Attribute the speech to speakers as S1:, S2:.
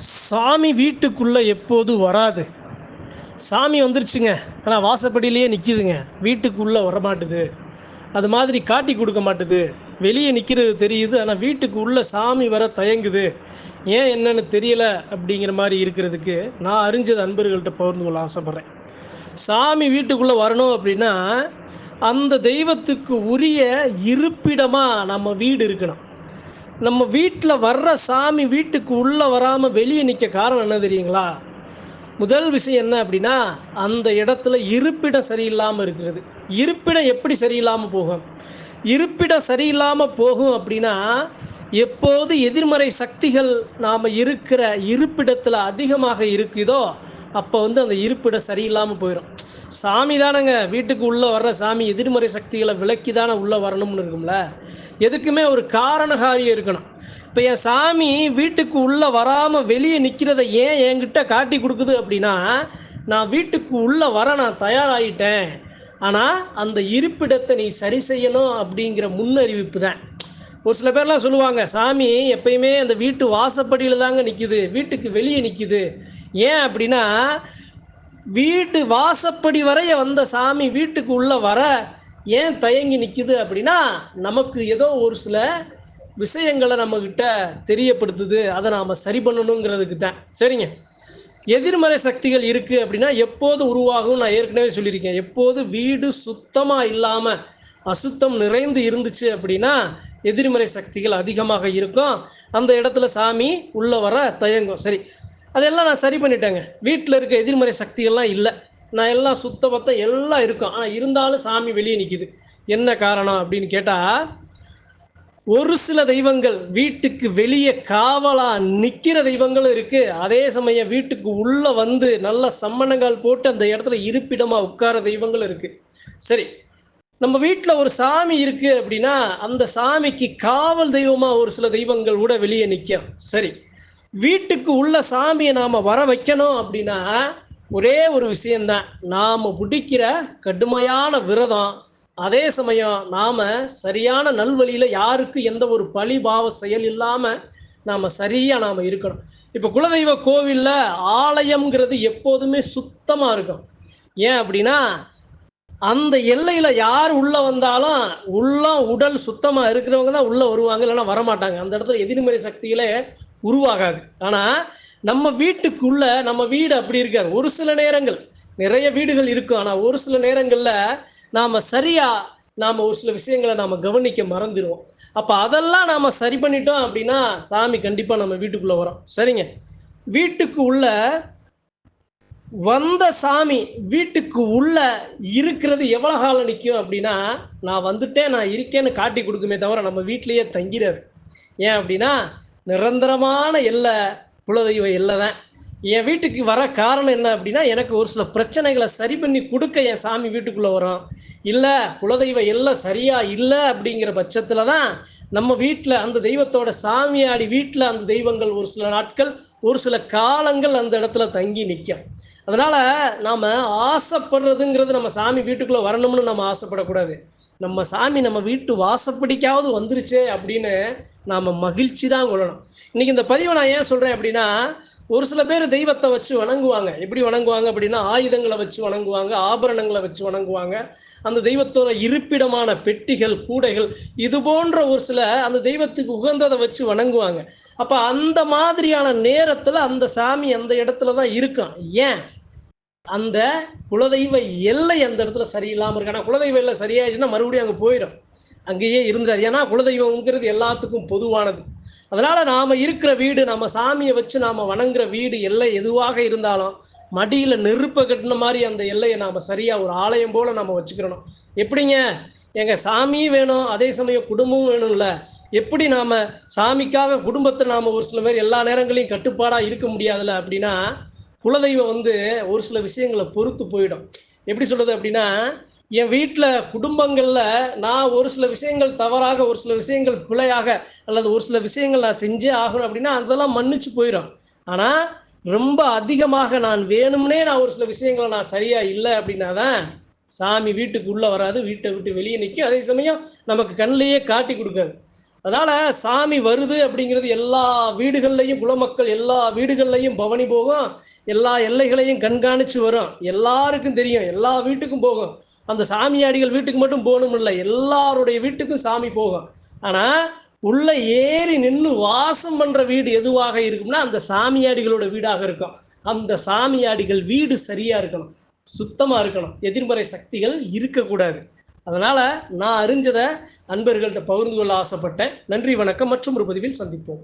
S1: சாமி வீட்டுக்குள்ளே எப்போது வராது. சாமி வந்துருச்சுங்க. ஆனால் வாசப்படியிலேயே நிற்கிதுங்க வீட்டுக்குள்ளே வரமாட்டுது. அது மாதிரி காட்டி கொடுக்க மாட்டுது. வெளியே நிற்கிறது தெரியுது. ஆனால் வீட்டுக்கு உள்ளே சாமி வர தயங்குது. ஏன் என்னன்னு தெரியலை அப்படிங்கிற மாதிரி இருக்கிறதுக்கு நான் அறிஞ்சது அன்பர்கள்ட்ட பகிர்ந்து கொள்ள ஆசைப்பட்றேன். சாமி வீட்டுக்குள்ளே வரணும் அப்படின்னா அந்த தெய்வத்துக்கு உரிய இருப்பிடமாக நம்ம வீடு இருக்கணும். நம்ம வீட்டில் வர்ற சாமி வீட்டுக்கு உள்ளே வராமல் வெளியே நிற்க காரணம் என்ன தெரியுங்களா? முதல் விஷயம் என்ன அப்படின்னா அந்த இடத்துல இருப்பிடம் சரியில்லாமல் இருக்கிறது. இருப்பிடம் எப்படி சரியில்லாமல் போகும்? இருப்பிடம் சரியில்லாமல் போகும் அப்படின்னா எப்போது எதிர்மறை சக்திகள் நாம் இருக்கிற இருப்பிடத்தில் அதிகமாக இருக்குதோ அப்போ வந்து அந்த இருப்பிடம் சரியில்லாமல் போயிடும் சாமி தானேங்க வீட்டுக்கு உள்ளே வர்ற சாமி எதிர்மறை சக்திகளை விலக்கி தானே உள்ளே வரணும்னு இருக்கும்ல? எதுக்குமே ஒரு காரண காரியம் இருக்கணும். இப்போ என் சாமி வீட்டுக்கு உள்ளே வராமல் வெளியே நிற்கிறத ஏன் என்கிட்ட காட்டி கொடுக்குது அப்படின்னா நான் வீட்டுக்கு உள்ளே வர நான் தயாராகிட்டேன் ஆனால் அந்த இருப்பிடத்தை நீ சரி செய்யணும் அப்படிங்கிற முன்னறிவிப்பு தான். ஒரு சில பேர்லாம் சொல்லுவாங்க சாமி எப்பயுமே அந்த வீட்டு வாசப்படியில் தாங்க நிற்கிது வீட்டுக்கு வெளியே நிற்கிது ஏன் அப்படின்னா வீட்டு வாசப்படி வரைய வந்த சாமி வீட்டுக்கு உள்ளே வர ஏன் தயங்கி நிற்கிது அப்படின்னா நமக்கு ஏதோ ஒரு சில விஷயங்களை நம்மக்கிட்ட தெரியப்படுத்துது. அதை நாம் சரி பண்ணணுங்கிறதுக்கு தான். சரிங்க? எதிர்மறை சக்திகள் இருக்குது அப்படின்னா எப்போது உருவாகும் நான் ஏற்கனவே சொல்லியிருக்கேன். எப்போது வீடு சுத்தமாக இல்லாமல் அசுத்தம் நிறைந்து இருந்துச்சு அப்படின்னா எதிர்மறை சக்திகள் அதிகமாக இருக்கும். அந்த இடத்துல சாமி உள்ளே வர தயங்கும். சரி. அதெல்லாம் நான் சரி பண்ணிட்டேங்க. வீட்டில் இருக்க எதிர்மறை சக்திகள்லாம் இல்லை. நான் எல்லாம் சுத்த பத்தம் எல்லாம் இருக்கும். ஆனால் இருந்தாலும் சாமி வெளியே நிற்கிது என்ன காரணம் அப்படின்னு கேட்டால் ஒரு சில தெய்வங்கள் வீட்டுக்கு வெளியே காவலாக நிற்கிற தெய்வங்களும் இருக்குது அதே சமயம் வீட்டுக்கு உள்ளே வந்து நல்ல சம்மணங்கால் போட்டு அந்த இடத்துல இருப்பிடமாக உட்கார தெய்வங்களும் இருக்குது சரி நம்ம வீட்டில் ஒரு சாமி இருக்குது அப்படின்னா அந்த சாமிக்கு காவல் தெய்வமாக ஒரு சில தெய்வங்கள் கூட வெளியே நிற்கும் சரி வீட்டுக்கு உள்ள சாமியை நாம் வர வைக்கணும் அப்படின்னா ஒரே ஒரு விஷயந்தான் நாம் பிடிக்கிற கடுமையான விரதம் அதே சமயம் நாம் சரியான நல்வழியில் யாருக்கு எந்த ஒரு பழிபாவ செயல் இல்லாமல் நாம் சரியாக நாம் இருக்கணும். இப்போ குலதெய்வ கோவிலில் ஆலயம்ங்கிறது எப்போதுமே சுத்தமாக இருக்கும். ஏன் அப்படின்னா அந்த எல்லையில் யார் உள்ளே வந்தாலும் உள்ள உடல் சுத்தமாக இருக்கிறவங்க தான் உள்ளே வருவாங்க இல்லைன்னா வரமாட்டாங்க. அந்த இடத்துல எதிர்மறை சக்திகளே உருவாகாது. ஆனால் நம்ம வீட்டுக்குள்ள நம்ம வீடு அப்படி இருக்காது. ஒரு சில நேரங்கள் நிறைய வீடுகள் இருக்கும். ஆனால் ஒரு சில நேரங்களில் நாம் சரியாக நாம் ஒரு சில விஷயங்களை நாம் கவனிக்க மறந்துடுவோம். அப்போ அதெல்லாம் நாம் சரி பண்ணிட்டோம் அப்படின்னா சாமி கண்டிப்பாக நம்ம வீட்டுக்குள்ளே வரோம். சரிங்க? வீட்டுக்கு உள்ள வந்த சாமி வீட்டுக்கு உள்ள இருக்கிறது எவ்வளோ காலம் நிற்கும் அப்படின்னா நான் வந்துட்டேன் நான் இருக்கேன்னு காட்டி கொடுக்குமே தவிர நம்ம வீட்டிலேயே தங்கிறாரு ஏன் அப்படின்னா நிரந்தரமான எல்லை குலதெய்வ எல்லை தான். என் வீட்டுக்கு வர காரணம் என்ன அப்படின்னா எனக்கு ஒரு சில பிரச்சனைகளை சரி பண்ணி கொடுக்க என் சாமி வீட்டுக்குள்ளே வரும். இல்லை குலதெய்வம் எல்லாம் சரியாக இல்லை அப்படிங்கிற பட்சத்தில் தான் நம்ம வீட்டில் அந்த தெய்வத்தோட சாமியாடி வீட்டில் அந்த தெய்வங்கள் ஒரு சில நாட்கள் ஒரு சில காலங்கள் அந்த இடத்துல தங்கி நிற்கும் அதனால் நாம் ஆசைப்படுறதுங்கிறது நம்ம சாமி வீட்டுக்குள்ளே வரணும்னு நம்ம ஆசைப்படக்கூடாது. நம்ம சாமி நம்ம வீட்டு வாசப்படிக்காவது வந்துருச்சே அப்படின்னு நாம் மகிழ்ச்சி தான் கொள்ளணும். இன்றைக்கி இந்த பதிவை நான் ஏன் சொல்கிறேன் அப்படின்னா ஒரு சில பேர் தெய்வத்தை வச்சு வணங்குவாங்க. எப்படி வணங்குவாங்க அப்படின்னா ஆயுதங்களை வச்சு வணங்குவாங்க ஆபரணங்களை வச்சு வணங்குவாங்க. அந்த தெய்வத்தோட இருப்பிடமான பெட்டிகள் கூடைகள் இது போன்ற ஒரு சில அந்த தெய்வத்துக்கு உகந்ததை வச்சு வணங்குவாங்க. அப்போ அந்த மாதிரியான நேரத்தில் அந்த சாமி அந்த இடத்துல தான் இருக்கும் ஏன்? அந்த குலதெய்வ எல்லை அந்த இடத்துல சரியில்லாமல் இருக்கு. ஆனால் குலதெய்வ எல்லை சரியாயிடுச்சுன்னா மறுபடியும் அங்கே போயிடும் அங்கேயே இருந்துடாது. ஏன்னா குலதெய்வம்ங்கிறது எல்லாத்துக்கும் பொதுவானது. அதனால் நாம் இருக்கிற வீடு நம்ம சாமியை வச்சு நாம் வணங்குற வீடு எல்லை எதுவாக இருந்தாலும் மடியில் நெருப்பை கட்டின மாதிரி அந்த எல்லையை நாம் சரியாக ஒரு ஆலயம் போல் நம்ம வச்சுக்கிறணும். எப்படிங்க? எங்கள் சாமியும் வேணும் அதே சமயம் குடும்பமும் வேணும்ல. எப்படி நாம் சாமிக்காக குடும்பத்தை நாம் ஒரு சில பேர் எல்லா நேரங்களையும் கட்டுப்பாடாக இருக்க முடியாதுல்ல அப்படின்னா குலதெய்வம் வந்து ஒரு சில விஷயங்களை பொறுத்து போயிடும். எப்படி சொல்கிறது அப்படின்னா என் வீட்டில் குடும்பங்களில் நான் ஒரு சில விஷயங்கள் தவறாக ஒரு சில விஷயங்கள் பிழையாக அல்லது ஒரு சில விஷயங்கள் நான் செஞ்சே ஆகணும் அப்படின்னா அதெல்லாம் மன்னிச்சு போயிடும் ஆனால் ரொம்ப அதிகமாக நான் வேணும்னே நான் ஒரு சில விஷயங்களை நான் சரியாக இல்லை அப்படின்னா தான் சாமி வீட்டுக்கு உள்ளே வராது வீட்டை விட்டு வெளியே நிற்கும். அதே சமயம் நமக்கு கண்ணிலேயே காட்டி கொடுக்காது. அதனால சாமி வருது அப்படிங்கிறது எல்லா வீடுகள்லையும் குலமக்கள் எல்லா வீடுகள்லையும் பவனி போகும். எல்லா எல்லைகளையும் கண்காணிச்சு வரும். எல்லாருக்கும் தெரியும். எல்லா வீட்டுக்கும் போகும். அந்த சாமியாடிகள் வீட்டுக்கு மட்டும் போகணும் இல்லை. எல்லாருடைய வீட்டுக்கும் சாமி போகும். ஆனால் உள்ள ஏறி நின்று வாசம் பண்ணுற வீடு எதுவாக இருக்கும்னா அந்த சாமியாடிகளோட வீடாக இருக்கும். அந்த சாமியாடிகள் வீடு சரியாக இருக்கணும். சுத்தமாக இருக்கணும். எதிர்மறை சக்திகள் இருக்கக்கூடாது. அதனால் நான் அறிஞ்சதை அன்பர்கள்ட்ட பகிர்ந்து கொள்ள ஆசைப்பட்டேன். நன்றி வணக்கம். மற்றும் ஒரு பதிவில் சந்திப்போம்.